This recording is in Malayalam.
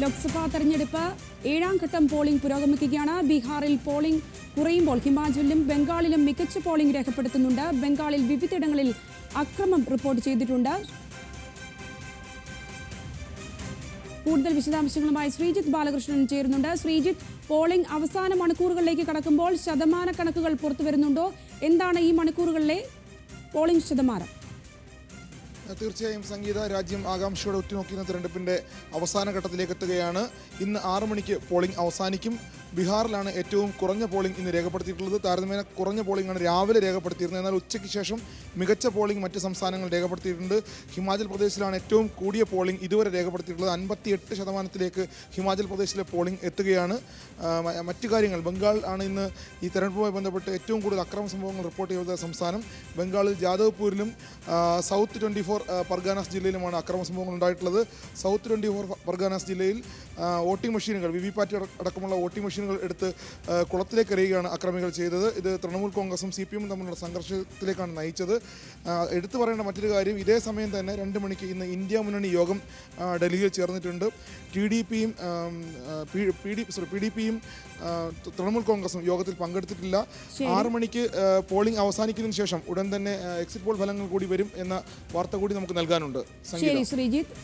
ലോക്സഭാ തെരഞ്ഞെടുപ്പ് ഏഴാം ഘട്ടം പോളിംഗ് പുരോഗമിക്കുകയാണ്. ബീഹാറിൽ പോളിംഗ് കുറയുമ്പോൾ ഹിമാചലിലും ബംഗാളിലും മികച്ച പോളിംഗ് രേഖപ്പെടുത്തുന്നുണ്ട്. ബംഗാളിൽ വിവിധയിടങ്ങളിൽ അക്രമം റിപ്പോർട്ട് ചെയ്തിട്ടുണ്ട്. കൂടുതൽ വിശദാംശങ്ങളുമായി ശ്രീജിത്ത് ബാലകൃഷ്ണൻ ചേരുന്നുണ്ട്. ശ്രീജിത്ത് പോളിംഗ് അവസാന മണിക്കൂറുകളിലേക്ക് കടക്കുമ്പോൾ ശതമാന കണക്കുകൾ പുറത്തു വരുന്നുണ്ടോ എന്താണ് ഈ മണിക്കൂറുകളിലെ പോളിംഗ് ശതമാനം? തീർച്ചയായും സംഗീത രാജ്യം ആകാംക്ഷയോടെ ഉറ്റുനോക്കിയിരുന്ന തെരഞ്ഞെടുപ്പിന്റെ അവസാന ഘട്ടത്തിലേക്ക് എത്തുകയാണ്. ഇന്ന് ആറു മണിക്ക് പോളിംഗ് അവസാനിക്കും. ബീഹാറിലാണ് ഏറ്റവും കുറഞ്ഞ പോളിംഗ് ഇന്ന് രേഖപ്പെടുത്തിയിട്ടുള്ളത്. താരതമ്യേന കുറഞ്ഞ പോളിംഗ് ആണ് രാവിലെ രേഖപ്പെടുത്തിയിരുന്നത്. എന്നാൽ ഉച്ചയ്ക്ക് ശേഷം മികച്ച പോളിംഗ് മറ്റ് സംസ്ഥാനങ്ങൾ രേഖപ്പെടുത്തിയിട്ടുണ്ട്. ഹിമാചൽ പ്രദേശിലാണ് ഏറ്റവും കൂടിയ പോളിംഗ് ഇതുവരെ രേഖപ്പെടുത്തിയിട്ടുള്ളത്. അൻപത്തിയെട്ട് ശതമാനത്തിലേക്ക് ഹിമാചൽ പ്രദേശിലെ പോളിംഗ് എത്തുകയാണ്. മറ്റു കാര്യങ്ങൾ. ബംഗാൾ ആണ് ഇന്ന് ഈ തെരഞ്ഞെടുപ്പുമായി ബന്ധപ്പെട്ട് ഏറ്റവും കൂടുതൽ അക്രമ സംഭവങ്ങൾ റിപ്പോർട്ട് ചെയ്ത സംസ്ഥാനം. ബംഗാളിൽ ജാദവ്പൂരിലും സൗത്ത് ട്വന്റി ഫോർ പർഗാനാസ് ജില്ലയിലുമാണ് അക്രമ സംഭവങ്ങൾ ഉണ്ടായിട്ടുള്ളത്. സൗത്ത് ട്വന്റി ഫോർ പർഗാനാസ് ജില്ലയിൽ വോട്ടിംഗ് മെഷീനുകൾ വി വി പാറ്റ് അടക്കമുള്ള വോട്ടിംഗ് മെഷീനുകൾ എടുത്ത് കുളത്തിലേക്ക് എറിയുകയാണ് അക്രമികൾ ചെയ്തത്. ഇത് തൃണമൂൽ കോൺഗ്രസും സി പി എമ്മും തമ്മിലുള്ള സംഘർഷത്തിലേക്കാണ് നയിച്ചത്. എടുത്തു പറയേണ്ട മറ്റൊരു കാര്യം ഇതേ സമയം തന്നെ രണ്ട് മണിക്ക് ഇന്ന് ഇന്ത്യ മുന്നണി യോഗം ഡൽഹിയിൽ ചേർന്നിട്ടുണ്ട്. ടി ഡി പിയും P D sorry P D പിയും തൃണമൂൽ കോൺഗ്രസും യോഗത്തിൽ പങ്കെടുത്തിട്ടില്ല. ആറ് മണിക്ക് പോളിംഗ് അവസാനിക്കുന്നതിന് ശേഷം ഉടൻ തന്നെ എക്സിറ്റ് പോൾ ഫലങ്ങൾ കൂടി വരും എന്ന വാർത്ത കൂടി നമുക്ക് നൽകാനുണ്ട്. ശരി ശ്രീജിത്ത്.